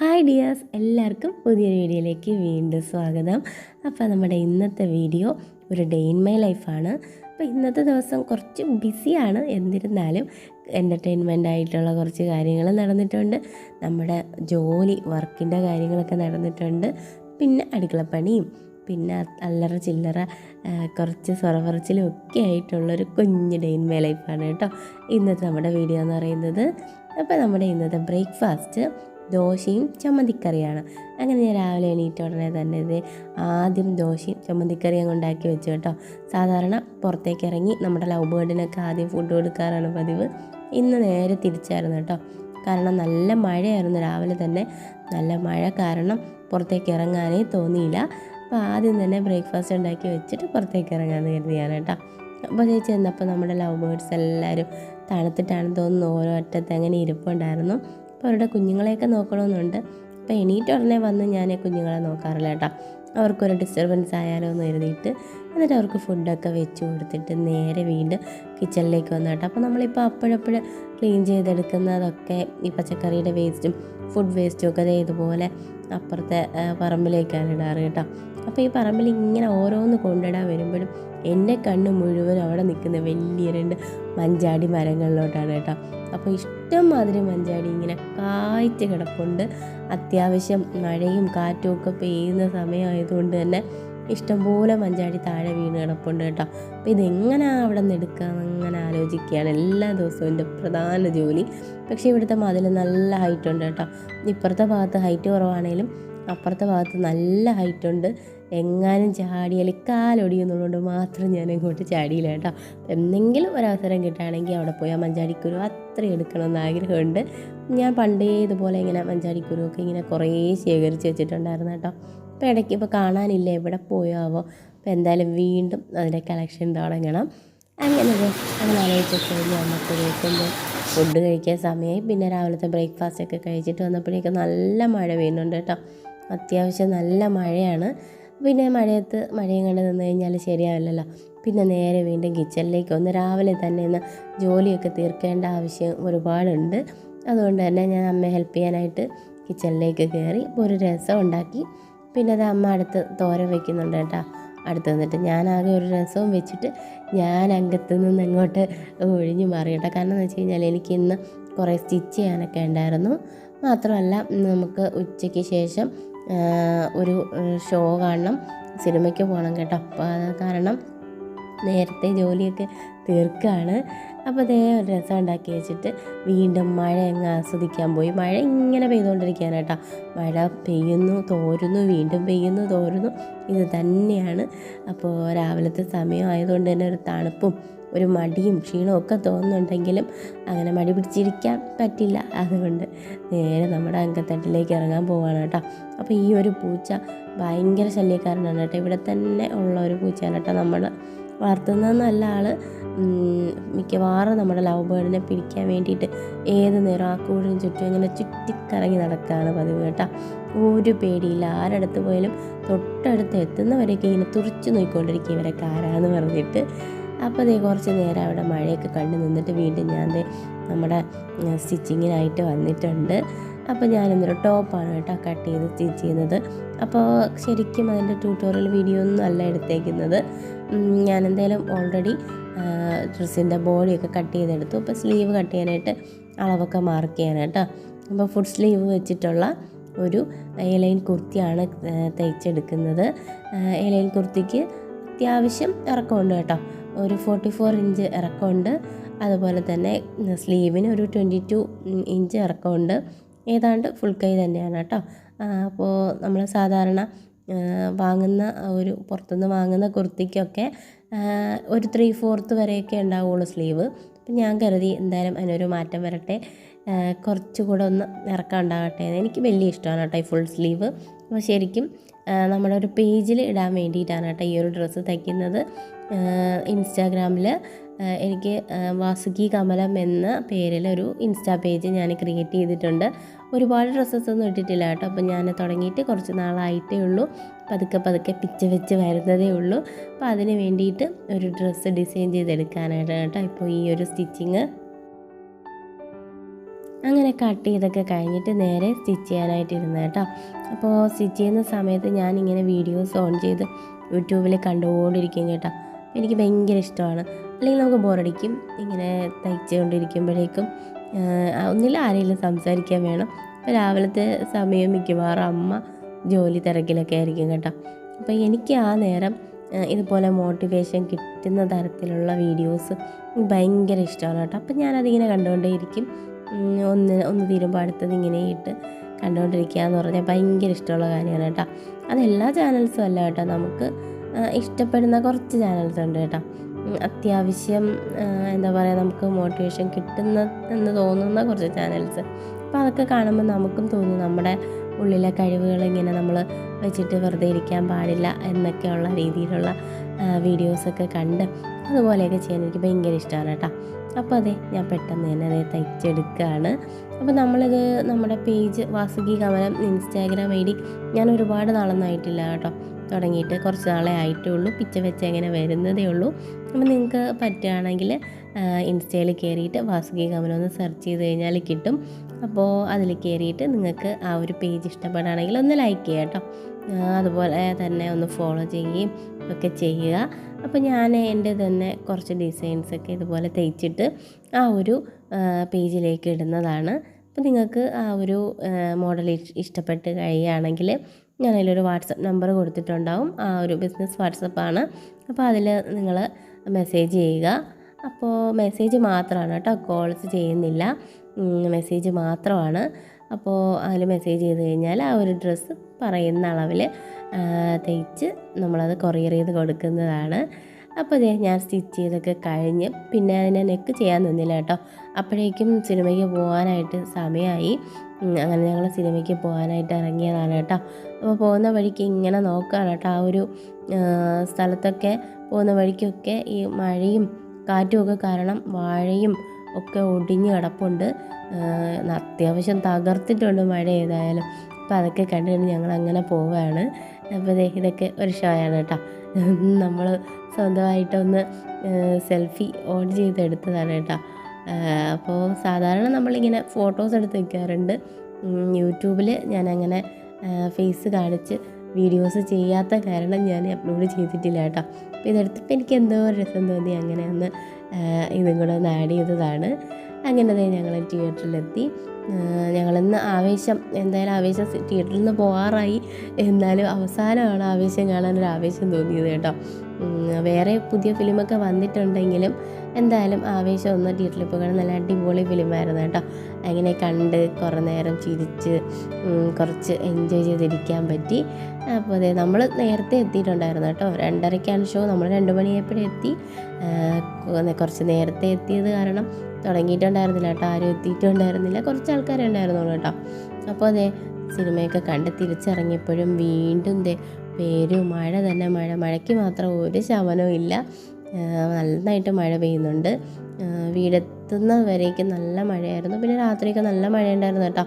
Hi dears എല്ലാവർക്കും പുതിയൊരു വീഡിയോയിലേക്ക് വീണ്ടും സ്വാഗതം. അപ്പോൾ നമ്മുടെ ഇന്നത്തെ വീഡിയോ ഒരു ഡേ ഇൻ മൈ ലൈഫാണ് അപ്പോൾ ഇന്നത്തെ ദിവസം കുറച്ച് ബിസിയാണ് എന്നിരുന്നാലും എന്റർടൈൻമെന്റ് ആയിട്ടുള്ള കുറച്ച് കാര്യങ്ങൾ നടന്നിട്ടുണ്ട്. നമ്മുടെ ജോലി വർക്കിന്റെ കാര്യങ്ങളൊക്കെ നടന്നിട്ടുണ്ട്. പിന്നെ അടുക്കളപ്പണിയും പിന്നെ അല്ലറ ചില്ലറ കുറച്ച് സ്വറപറച്ചിലും ഒക്കെ ആയിട്ടുള്ളൊരു കുഞ്ഞ് ഡേ ഇൻ മൈ ലൈഫാണ് കേട്ടോ. ഇന്നത്തെ നമ്മുടെ വീഡിയോ എന്ന് പറയുന്നത്. അപ്പോൾ നമ്മുടെ ഇന്നത്തെ ബ്രേക്ക്ഫാസ്റ്റ് ദോശയും ചമ്മന്തിക്കറിയാണ്. അങ്ങനെ ഞാൻ രാവിലെ എണീറ്റ ഉടനെ തന്നെ ഇത് ആദ്യം ദോശയും ചമ്മന്തിക്കറിയും ഉണ്ടാക്കി വെച്ചു കേട്ടോ. സാധാരണ പുറത്തേക്ക് ഇറങ്ങി നമ്മുടെ ലവ് ബേർഡിനൊക്കെ ആദ്യം ഫുഡ് കൊടുക്കാറാണ് പതിവ്. ഇന്ന് നേരെ തിരിച്ചായിരുന്നു കേട്ടോ. കാരണം നല്ല മഴയായിരുന്നു രാവിലെ തന്നെ. നല്ല മഴ കാരണം പുറത്തേക്ക് ഇറങ്ങാനേ തോന്നിയില്ല. അപ്പോൾ ആദ്യം തന്നെ ബ്രേക്ക്ഫാസ്റ്റ് ഉണ്ടാക്കി വെച്ചിട്ട് പുറത്തേക്ക് ഇറങ്ങാമെന്ന് കരുതിയാണ് കേട്ടോ. അപ്പോൾ ചേച്ചി എന്നപ്പോൾ നമ്മുടെ ലവ് ബേർഡ്സ് എല്ലാവരും തണുത്തിട്ടാണെന്ന് തോന്നുന്നു. ഓരോ അറ്റത്ത് അങ്ങനെ ഇരിപ്പുണ്ടായിരുന്നു. അപ്പോൾ അവരുടെ കുഞ്ഞുങ്ങളെയൊക്കെ നോക്കണമെന്നുണ്ട്. അപ്പോൾ എണീറ്റ് ഉടനെ വന്ന് ഞാൻ കുഞ്ഞുങ്ങളെ നോക്കാറില്ല കേട്ടോ. അവർക്കൊരു ഡിസ്റ്റർബൻസ് ആയാലോ എന്ന് എഴുതിയിട്ട് എന്നിട്ട് അവർക്ക് ഫുഡൊക്കെ വെച്ച് കൊടുത്തിട്ട് നേരെ വീണ്ടും കിച്ചണിലേക്ക് വന്നു കേട്ടോ. അപ്പോൾ നമ്മളിപ്പോൾ അപ്പോഴപ്പോഴും ക്ലീൻ ചെയ്തെടുക്കുന്നതൊക്കെ ഈ പച്ചക്കറിയുടെ വേസ്റ്റും ഫുഡ് വേസ്റ്റും ഒക്കെ ദേ ഇതുപോലെ അപ്പുറത്തെ പറമ്പിലേക്കാണ് ഇടാറ് കേട്ടോ. അപ്പോൾ ഈ പറമ്പിൽ ഇങ്ങനെ ഓരോന്ന് കൊണ്ടിടാൻ വരുമ്പോഴും എന്റെ കണ്ണ് മുഴുവൻ അവിടെ നിൽക്കുന്ന വലിയ രണ്ട് മഞ്ചാടി മരങ്ങളിലോട്ടാണ് കേട്ടോ. അപ്പോൾ ഇഷ്ടം മാതിരി മഞ്ചാടി ഇങ്ങനെ കായ്ച്ച് കിടപ്പുണ്ട്. അത്യാവശ്യം മഴയും കാറ്റും ഒക്കെ പെയ്യുന്ന സമയമായതുകൊണ്ട് തന്നെ ഇഷ്ടംപോലെ മഞ്ചാടി താഴെ വീണ് കിടപ്പുണ്ട് കേട്ടോ. അപ്പോൾ ഇതെങ്ങനെയാണ് അവിടെ നിന്ന് എടുക്കുക അങ്ങനെ ആലോചിക്കുകയാണ്. എല്ലാ ദിവസവും എന്റെ പ്രധാന ജോലി. പക്ഷേ ഇവിടുത്തെ മതിൽ നല്ല ഹൈറ്റ് ഉണ്ട് കേട്ടോ. ഇപ്പുറത്തെ ഭാഗത്ത് ഹൈറ്റ് കുറവാണെങ്കിലും അപ്പുറത്തെ ഭാഗത്ത് നല്ല ഹൈറ്റ് ഉണ്ട് എങ്ങാനും ചാടിയാൽ കാലൊടിയുന്നുള്ളതുകൊണ്ട് മാത്രം ഞാൻ ഇങ്ങോട്ട് ചാടിയില്ല കേട്ടോ. എന്തെങ്കിലും ഒരവസരം കിട്ടുകയാണെങ്കിൽ അവിടെ പോയി ആ മഞ്ചാടിക്കുരു അത്ര എടുക്കണമെന്ന് ആഗ്രഹമുണ്ട്. ഞാൻ പണ്ടേ ഇതുപോലെ ഇങ്ങനെ മഞ്ചാടിക്കുരുവൊക്കെ ഇങ്ങനെ കുറേ ശേഖരിച്ച് വെച്ചിട്ടുണ്ടായിരുന്നു കേട്ടോ. അപ്പോൾ ഇടയ്ക്ക് ഇപ്പോൾ കാണാനില്ല എവിടെ പോയാവോ. അപ്പോൾ എന്തായാലും വീണ്ടും അതിന്റെ കളക്ഷൻ തുടങ്ങണം. അങ്ങനെ അങ്ങനെ ആലോചിച്ച് കഴിഞ്ഞ് വന്നപ്പോഴേക്കും ദേ ഫുഡ് കഴിക്കാൻ സമയമായി. പിന്നെ രാവിലത്തെ ബ്രേക്ക്ഫാസ്റ്റ് ഒക്കെ കഴിച്ചിട്ട് വന്നപ്പോഴേക്കും നല്ല മഴ പെയ്യുന്നുണ്ട് കേട്ടോ. അത്യാവശ്യം നല്ല മഴയാണ്. പിന്നെ മഴയത്ത് മഴയും കണ്ട് നിന്ന് കഴിഞ്ഞാൽ ശരിയാവില്ലല്ലോ. പിന്നെ നേരെ വീണ്ടും കിച്ചണിലേക്ക് ഒന്ന് രാവിലെ തന്നെ ഇന്ന് ജോലിയൊക്കെ തീർക്കേണ്ട ആവശ്യം ഒരുപാടുണ്ട്. അതുകൊണ്ട് തന്നെ ഞാൻ അമ്മയെ ഹെൽപ്പ് ചെയ്യാനായിട്ട് കിച്ചണിലേക്ക് കയറി ഒരു രസം ഉണ്ടാക്കി. പിന്നെ അത് അമ്മ അടുത്ത് തോരൻ വെക്കുന്നുണ്ട് കേട്ടോ. അടുത്ത് നിന്നിട്ട് ഞാനാകെ ഒരു രസവും വെച്ചിട്ട് ഞാൻ അംഗത്തു നിന്ന് അങ്ങോട്ട് ഒഴിഞ്ഞു മാറി കേട്ടോ. കാരണം എന്ന് വെച്ച് കഴിഞ്ഞാൽ എനിക്ക് ഇന്ന് കുറേ സ്റ്റിച്ച് ചെയ്യാനൊക്കെ ഉണ്ടായിരുന്നു. മാത്രമല്ല നമുക്ക് ഉച്ചയ്ക്ക് ശേഷം ഒരു ഷോ കാണണം സിനിമയ്ക്ക് പോകണം കേട്ടോ. അപ്പോൾ കാരണം നേരത്തെ ജോലിയൊക്കെ തീർക്കുകയാണ് അപ്പോൾ അതേ ഒരു രസം ഉണ്ടാക്കി വെച്ചിട്ട് വീണ്ടും മഴ അങ്ങ് ആസ്വദിക്കാൻ പോയി. മഴ ഇങ്ങനെ പെയ്തുകൊണ്ടിരിക്കുകയാണ് കേട്ടോ മഴ പെയ്യുന്നു തോരുന്നു വീണ്ടും പെയ്യുന്നു തോരുന്നു. ഇത് തന്നെയാണ്. അപ്പോൾ രാവിലത്തെ സമയം ആയതുകൊണ്ട് തന്നെ ഒരു തണുപ്പും ഒരു മടിയും ക്ഷീണവും ഒക്കെ തോന്നുന്നുണ്ടെങ്കിലും അങ്ങനെ മടി പിടിച്ചിരിക്കാൻ പറ്റില്ല. അതുകൊണ്ട് നേരെ നമ്മുടെ അങ്കത്തട്ടിലേക്ക് ഇറങ്ങാൻ പോവാണ് കേട്ടോ. അപ്പോൾ ഈ ഒരു പൂച്ച ഭയങ്കര ശല്യക്കാരനാണ് കേട്ടോ. ഇവിടെ തന്നെ ഉള്ള ഒരു പൂച്ചയാണ് കേട്ടോ നമ്മൾ വളർത്തുന്നതെന്നല്ല ആൾ മിക്കവാറും നമ്മുടെ ലവ് ബേർഡിനെ പിടിക്കാൻ വേണ്ടിയിട്ട് ഏത് നേരം ആ കൂടിനും ചുറ്റും ഇങ്ങനെ ചുറ്റിക്കറങ്ങി നടക്കുകയാണ് പതിവ് കേട്ടോ. ഒരു പേടിയില്ല. ആരടുത്ത് പോയാലും തൊട്ടടുത്ത് എത്തുന്നവരൊക്കെ ഇങ്ങനെ തുറച്ചു നോക്കിക്കൊണ്ടിരിക്കും ഇവരൊക്കെ ആരാന്ന് പറഞ്ഞിട്ട്. അപ്പോൾ ദേ കുറച്ച് നേരം അവിടെ മഴയൊക്കെ കണ്ടു നിന്നിട്ട് വീണ്ടും ഞാൻ നമ്മുടെ സ്റ്റിച്ചിങ്ങിനായിട്ട് വന്നിട്ടുണ്ട്. അപ്പോൾ ഞാനിന്നൊരു ടോപ്പാണ് കേട്ടോ കട്ട് ചെയ്ത് സ്റ്റിച്ച് ചെയ്യുന്നത്. അപ്പോൾ ശരിക്കും അതിന്റെ ട്യൂട്ടോറിയൽ വീഡിയോ ഒന്നും അല്ല എടുത്തേക്കുന്നത്. ഞാൻ എന്തായാലും ഓൾറെഡി ഡ്രസ്സിന്റെ ബോഡിയൊക്കെ കട്ട് ചെയ്തെടുത്തു. അപ്പോൾ സ്ലീവ് കട്ട് ചെയ്യാനായിട്ട് അളവൊക്കെ മാർക്ക് ചെയ്യാനായിട്ടോ അപ്പോൾ ഫുഡ് സ്ലീവ് വെച്ചിട്ടുള്ള ഒരു എലൈൻ കുർത്തിയാണ് തയ്ച്ചെടുക്കുന്നത്. എലൈൻ കുർത്തിക്ക് അത്യാവശ്യം ഇറക്കമുണ്ട് കേട്ടോ. ഒരു ഫോർട്ടി ഫോർ ഇഞ്ച് ഇറക്കമുണ്ട്. അതുപോലെ തന്നെ സ്ലീവിന് ഒരു ട്വന്റി ടു ഇഞ്ച് ഇറക്കമുണ്ട്. ഏതാണ്ട് ഫുൾ കൈ തന്നെയാണ് കേട്ടോ. അപ്പോൾ നമ്മൾ സാധാരണ വാങ്ങുന്ന ഒരു പുറത്തുനിന്ന് വാങ്ങുന്ന കുർത്തിക്കൊക്കെ ഒരു ത്രീ ഫോർത്ത് വരെയൊക്കെ ഉണ്ടാവുള്ളൂ സ്ലീവ് അപ്പം ഞാൻ കരുതി എന്തായാലും അതിനൊരു മാറ്റം വരട്ടെ. കുറച്ചുകൂടെ ഒന്ന് ഇറക്കം ഉണ്ടാകട്ടെ എനിക്ക് വലിയ ഇഷ്ടമാണ് കേട്ടോ ഈ ഫുൾ സ്ലീവ് അപ്പോൾ ശരിക്കും നമ്മുടെ ഒരു പേജിൽ ഇടാൻ വേണ്ടിയിട്ടാണ് കേട്ടോ ഈ ഒരു ഡ്രസ്സ് തയ്ക്കുന്നത്. ഇൻസ്റ്റാഗ്രാമിൽ എനിക്ക് വാസുകി കമലം എന്ന പേരിൽ ഒരു ഇൻസ്റ്റാ പേജ് ഞാൻ ക്രിയേറ്റ് ചെയ്തിട്ടുണ്ട്. ഒരുപാട് ഡ്രസ്സസ് ഒന്നും ഇട്ടിട്ടില്ല കേട്ടോ. അപ്പോൾ ഞാൻ തുടങ്ങിയിട്ട് കുറച്ച് നാളായിട്ടേ ഉള്ളൂ. പതുക്കെ പതുക്കെ പിച്ച് വെച്ച് വരുന്നതേ ഉള്ളൂ. അപ്പോൾ അതിന് വേണ്ടിയിട്ട് ഒരു ഡ്രസ്സ് ഡിസൈൻ ചെയ്തെടുക്കാനായിട്ടാണ് കേട്ടോ ഇപ്പോൾ ഈ ഒരു സ്റ്റിച്ചിങ് അങ്ങനെ കട്ട് ചെയ്തൊക്കെ കഴിഞ്ഞിട്ട് നേരെ സ്റ്റിച്ച് ചെയ്യാനായിട്ട് ഇരുന്നു കേട്ടോ. അപ്പോൾ സ്റ്റിച്ച് ചെയ്യുന്ന സമയത്ത് ഞാനിങ്ങനെ വീഡിയോസ് ഓൺ ചെയ്ത് യൂട്യൂബിൽ കണ്ടുകൊണ്ടിരിക്കും കേട്ടോ. എനിക്ക് ഭയങ്കര ഇഷ്ടമാണ്. അല്ലെങ്കിൽ നമുക്ക് ബോറടിക്കും ഇങ്ങനെ തയ്ച്ചുകൊണ്ടിരിക്കുമ്പോഴേക്കും ഒന്നില്ല ആരെങ്കിലും സംസാരിക്കാൻ വേണം. അപ്പോൾ രാവിലത്തെ സമയം മിക്കവാറും അമ്മ ജോലി തിരക്കിലൊക്കെ ആയിരിക്കും കേട്ടോ. അപ്പോൾ എനിക്ക് ആ നേരം ഇതുപോലെ മോട്ടിവേഷൻ കിട്ടുന്ന തരത്തിലുള്ള വീഡിയോസ് ഭയങ്കര ഇഷ്ടമാണ് കേട്ടോ. അപ്പം ഞാനതിങ്ങനെ കണ്ടുകൊണ്ടേയിരിക്കും. ഒന്ന് ഒന്ന് തീരുമ്പോൾ അടുത്തത് ഇങ്ങനെ ഇട്ട് കണ്ടുകൊണ്ടിരിക്കുക എന്ന് പറഞ്ഞാൽ ഭയങ്കര ഇഷ്ടമുള്ള കാര്യമാണ് കേട്ടോ. അതെല്ലാ ചാനൽസും അല്ല കേട്ടോ. നമുക്ക് ഇഷ്ടപ്പെടുന്ന കുറച്ച് ചാനൽസ് ഉണ്ട് കേട്ടോ. അത്യാവശ്യം എന്താ പറയുക നമുക്ക് മോട്ടിവേഷൻ കിട്ടുന്ന എന്ന് തോന്നുന്ന കുറച്ച് ചാനൽസ് അപ്പോൾ അതൊക്കെ കാണുമ്പോൾ നമുക്കും തോന്നും നമ്മുടെ ഉള്ളിലെ കഴിവുകൾ ഇങ്ങനെ നമ്മൾ വെച്ചിട്ട് വെറുതെ ഇരിക്കാൻ പാടില്ല എന്നൊക്കെയുള്ള രീതിയിലുള്ള വീഡിയോസൊക്കെ കണ്ട് അതുപോലെയൊക്കെ ചെയ്യാൻ എനിക്ക് ഭയങ്കര ഇഷ്ടമാണ് കേട്ടോ. അപ്പോൾ അതെ ഞാൻ പെട്ടെന്ന് തന്നെ അതെ തയ്ച്ചെടുക്കുകയാണ് അപ്പോൾ നമ്മളിത് നമ്മുടെ page Vasuki Kamalam Instagram I D ഞാൻ ഒരുപാട് നാളൊന്നായിട്ടില്ല കേട്ടോ. തുടങ്ങിയിട്ട് കുറച്ച് നാളെ ആയിട്ടേ ഉള്ളൂ പിച്ച വെച്ച് അങ്ങനെ വരുന്നതേ ഉള്ളൂ. അപ്പോൾ നിങ്ങൾക്ക് പറ്റുകയാണെങ്കിൽ ഇൻസ്റ്റയിൽ കയറിയിട്ട് വാസുകി കമലം ഒന്ന് സെർച്ച് ചെയ്ത് കഴിഞ്ഞാൽ കിട്ടും. അപ്പോൾ അതിൽ കയറിയിട്ട് നിങ്ങൾക്ക് ആ ഒരു പേജ് ഇഷ്ടപ്പെടുകയാണെങ്കിൽ ഒന്ന് ലൈക്ക് ചെയ്യാം കേട്ടോ. അതുപോലെ തന്നെ ഒന്ന് ഫോളോ ചെയ്യുകയും ഒക്കെ ചെയ്യുക. അപ്പോൾ ഞാൻ എന്റെ തന്നെ കുറച്ച് ഡിസൈൻസ് ഒക്കെ ഇതുപോലെ തയ്ച്ചിട്ട് ആ ഒരു പേജിലേക്ക് ഇടുന്നതാണ്. അപ്പോൾ നിങ്ങൾക്ക് ആ ഒരു മോഡൽ ഇഷ്ടപ്പെട്ട് കഴിയുകയാണെങ്കിൽ ഞാൻ അതിലൊരു വാട്സപ്പ് നമ്പർ കൊടുത്തിട്ടുണ്ടാവും. ആ ഒരു ബിസിനസ് വാട്സപ്പാണ് അപ്പോൾ അതിൽ നിങ്ങൾ മെസ്സേജ് ചെയ്യുക. അപ്പോൾ മെസ്സേജ് മാത്രമാണ് കേട്ടോ കോൾസ് ചെയ്യുന്നില്ല. മെസ്സേജ് മാത്രമാണ്. അപ്പോൾ അതിൽ മെസ്സേജ് ചെയ്ത് കഴിഞ്ഞാൽ ആ ഒരു ഡ്രസ്സ് പറയുന്ന അളവിൽ തയ്ച്ച് നമ്മളത് കൊറിയർ ചെയ്ത് കൊടുക്കുന്നതാണ്. അപ്പോൾ ഇതേ ഞാൻ സ്റ്റിച്ച് ചെയ്തൊക്കെ കഴിഞ്ഞ് പിന്നെ അതിനെ നെക്ക് ചെയ്യാൻ നിന്നില്ല കേട്ടോ. അപ്പോഴേക്കും സിനിമയ്ക്ക് പോകാനായിട്ട് സമയമായി. അങ്ങനെ ഞങ്ങൾ സിനിമയ്ക്ക് പോകാനായിട്ട് ഇറങ്ങിയതാണ് കേട്ടോ. അപ്പോൾ പോകുന്ന വഴിക്ക് ഇങ്ങനെ നോക്കുകയാണ് കേട്ടോ. ആ ഒരു സ്ഥലത്തൊക്കെ പോകുന്ന വഴിക്കൊക്കെ ഈ മഴയും കാറ്റുമൊക്കെ കാരണം വാഴയും ഒക്കെ ഒടിഞ്ഞു കിടപ്പുണ്ട്. അത്യാവശ്യം തകർത്തിട്ടുണ്ട് മഴ ഏതായാലും അപ്പോൾ അതൊക്കെ കണ്ടിട്ട് ഞങ്ങൾ അങ്ങനെ പോവുകയാണ് അപ്പോൾ ഇതൊക്കെ ഒരു ഷോയാണ് കേട്ടോ. നമ്മൾ സ്വന്തമായിട്ടൊന്ന് സെൽഫി ഓൺ ചെയ്തെടുത്തതാണ് കേട്ടോ. അപ്പോൾ സാധാരണ നമ്മളിങ്ങനെ ഫോട്ടോസ് എടുത്ത് വയ്ക്കാറുണ്ട് യൂട്യൂബിൽ ഞാനങ്ങനെ ഫേസ് കാണിച്ച് വീഡിയോസ് ചെയ്യാത്ത കാരണം ഞാൻ അപ്ലോഡ് ചെയ്തിട്ടില്ല കേട്ടോ. അപ്പോൾ ഇതെടുത്തപ്പോൾ എനിക്ക് എന്തോ രസം തോന്നി. അങ്ങനെ ഒന്ന് ഇതും കൂടെ ഒന്ന് ആഡ് ചെയ്തതാണ്. അങ്ങനെ തന്നെ ഞങ്ങൾ തിയേറ്ററിലെത്തി ഞങ്ങളിന്ന് ആവേശം എന്തായാലും ആവേശം തിയേറ്ററിൽ നിന്ന് പോകാറായി എന്നാലും അവസാനമാണ് ആവേശം കാണാനൊരു ആവേശം തോന്നിയത് കേട്ടോ. വേറെ പുതിയ ഫിലിമൊക്കെ വന്നിട്ടുണ്ടെങ്കിലും എന്തായാലും ആവേശം ഒന്ന് തിയേറ്ററിൽ പോകണം നല്ല അടിപൊളി ഫിലിമായിരുന്നു കേട്ടോ. അങ്ങനെ കണ്ട് കുറേ നേരം ചിരിച്ച് കുറച്ച് എൻജോയ് ചെയ്തിരിക്കാൻ പറ്റി. അപ്പോൾ അതെ നമ്മൾ നേരത്തെ എത്തിയിട്ടുണ്ടായിരുന്നു കേട്ടോ. രണ്ടരയ്ക്കാണ് ഷോ നമ്മൾ രണ്ട് മണിയായപ്പോഴേ എത്തി. കുറച്ച് നേരത്തെ എത്തിയത് കാരണം തുടങ്ങിയിട്ടുണ്ടായിരുന്നില്ല കേട്ടോ. ആരും എത്തിയിട്ടുണ്ടായിരുന്നില്ല. കുറച്ച് ആൾക്കാരെ ഉണ്ടായിരുന്നുള്ളൂ കേട്ടോ. അപ്പോൾ അതെ സിനിമയൊക്കെ കണ്ട് തിരിച്ചിറങ്ങിയപ്പോഴും വീണ്ടും ദേ പേര് മഴ തന്നെ മഴ. മഴയ്ക്ക് മാത്രം ഒരു ശമനവും ഇല്ല. നന്നായിട്ട് മഴ പെയ്യുന്നുണ്ട്. വീടെത്തുന്ന വരേക്കും നല്ല മഴയായിരുന്നു. പിന്നെ രാത്രിയൊക്കെ നല്ല മഴയുണ്ടായിരുന്നു കേട്ടോ.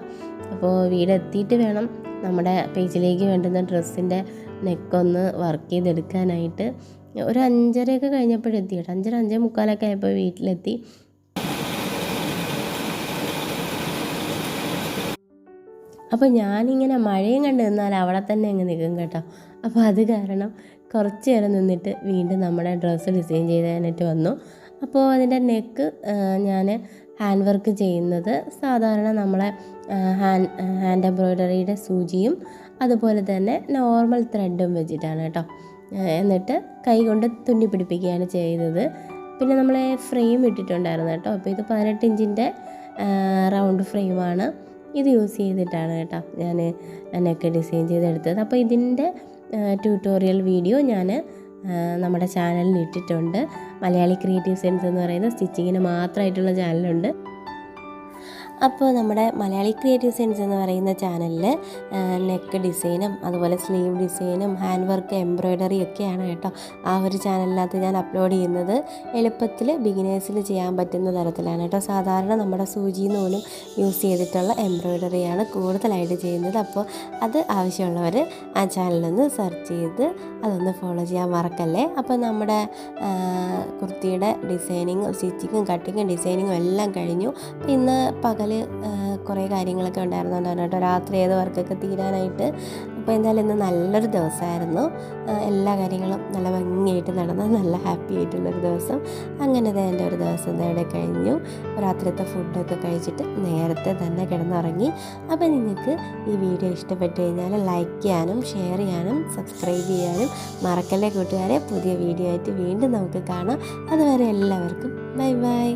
അപ്പോൾ വീടെത്തിയിട്ട് വേണം നമ്മുടെ പേജിലേക്ക് വേണ്ടുന്ന ഡ്രസ്സിന്റെ നെക്കൊന്ന് വർക്ക് ചെയ്തെടുക്കാനായിട്ട്. ഒരു അഞ്ചരയൊക്കെ കഴിഞ്ഞപ്പോഴെത്തി കേട്ടോ. അഞ്ചര അഞ്ചേ മുക്കാലൊക്കെ ആയപ്പോൾ വീട്ടിലെത്തി. അപ്പോൾ ഞാനിങ്ങനെ മഴയും കണ്ട് നിന്നാൽ അവിടെ തന്നെ അങ്ങ് നിൽക്കും കേട്ടോ. അപ്പോൾ അത് കാരണം കുറച്ച് നേരം നിന്നിട്ട് വീണ്ടും നമ്മുടെ ഡ്രസ്സ് ഡിസൈൻ ചെയ്തതിനായിട്ട് വന്നു. അപ്പോൾ അതിന്റെ നെക്ക് ഞാൻ ഹാൻഡ് വർക്ക് ചെയ്യുന്നത് സാധാരണ നമ്മളെ ഹാൻഡ് ഹാൻഡ് എംബ്രോയ്ഡറിയുടെ സൂചിയും അതുപോലെ തന്നെ നോർമൽ ത്രെഡും വെച്ചിട്ടാണ് കേട്ടോ. എന്നിട്ട് കൈ കൊണ്ട് തുന്നി പിടിപ്പിക്കുകയാണ് ചെയ്തത്. പിന്നെ നമ്മൾ ഫ്രെയിം ഇട്ടിട്ടുണ്ടായിരുന്നു കേട്ടോ. അപ്പോൾ ഇത് പതിനെട്ട് ഇഞ്ചിന്റെ റൗണ്ട് ഫ്രെയിമാണ് ഇത് യൂസ് ചെയ്തിട്ടാണ് കേട്ടോ ഞാൻ നെക്ക് ഡിസൈൻ ചെയ്തെടുത്തത്. അപ്പോൾ ഇതിന്റെ ട്യൂട്ടോറിയൽ വീഡിയോ ഞാൻ നമ്മുടെ ചാനലിൽ ഇട്ടിട്ടുണ്ട്. മലയാളി ക്രിയേറ്റീവ് സെൻസ് എന്ന് പറയുന്ന സ്റ്റിച്ചിങ്ങിന് മാത്രമായിട്ടുള്ള ചാനലുണ്ട്. അപ്പോൾ നമ്മുടെ മലയാളി ക്രിയേറ്റീവ് സെൻസ് എന്ന് പറയുന്ന ചാനലിൽ നെക്ക് ഡിസൈനും അതുപോലെ സ്ലീവ് ഡിസൈനും ഹാൻഡ് വർക്ക് എംബ്രോയ്ഡറി ഒക്കെയാണ് കേട്ടോ ആ ഒരു ചാനലിനകത്ത് ഞാൻ അപ്ലോഡ് ചെയ്യുന്നത്. എളുപ്പത്തിൽ ബിഗിനേഴ്സിൽ ചെയ്യാൻ പറ്റുന്ന തരത്തിലാണ് കേട്ടോ. സാധാരണ നമ്മുടെ സൂചി നൂലും യൂസ് ചെയ്തിട്ടുള്ള എംബ്രോയ്ഡറിയാണ് കൂടുതലായിട്ട് ചെയ്യുന്നത്. അപ്പോൾ അത് ആവശ്യമുള്ളവർ ആ ചാനലൊന്ന് സെർച്ച് ചെയ്ത് അതൊന്ന് ഫോളോ ചെയ്യാൻ മറക്കല്ലേ? അപ്പോൾ നമ്മുടെ കുർത്തിയുടെ ഡിസൈനിങ്ങും സ്റ്റിച്ചിങ്ങും കട്ടിങ്ങും ഡിസൈനിങ്ങും എല്ലാം കഴിഞ്ഞു. ഇന്ന് പകൽ കുറേ കാര്യങ്ങളൊക്കെ ഉണ്ടായിരുന്നുണ്ടായിരുന്നു കേട്ടോ രാത്രി ഏത് വർക്കൊക്കെ തീരാനായിട്ട്. അപ്പോൾ എന്തായാലും ഇന്ന് നല്ലൊരു ദിവസമായിരുന്നു എല്ലാ കാര്യങ്ങളും നല്ല ഭംഗിയായിട്ട് നടന്ന. നല്ല ഹാപ്പി ആയിട്ടുള്ളൊരു ദിവസം. അങ്ങനെ തന്നെ എന്റെ ഒരു ദിവസം ഇവിടെ കഴിഞ്ഞു. രാത്രിയത്തെ ഫുഡൊക്കെ കഴിച്ചിട്ട് നേരത്തെ തന്നെ കിടന്നുറങ്ങി. അപ്പോൾ നിങ്ങൾക്ക് ഈ വീഡിയോ ഇഷ്ടപ്പെട്ട് കഴിഞ്ഞാൽ ലൈക്ക് ചെയ്യാനും ഷെയർ ചെയ്യാനും സബ്സ്ക്രൈബ് ചെയ്യാനും മറക്കല്ലേ കൂട്ടുകാരെ? പുതിയ വീഡിയോ ആയിട്ട് വീണ്ടും നമുക്ക് കാണാം. അതുവരെ എല്ലാവർക്കും ബൈ ബൈ.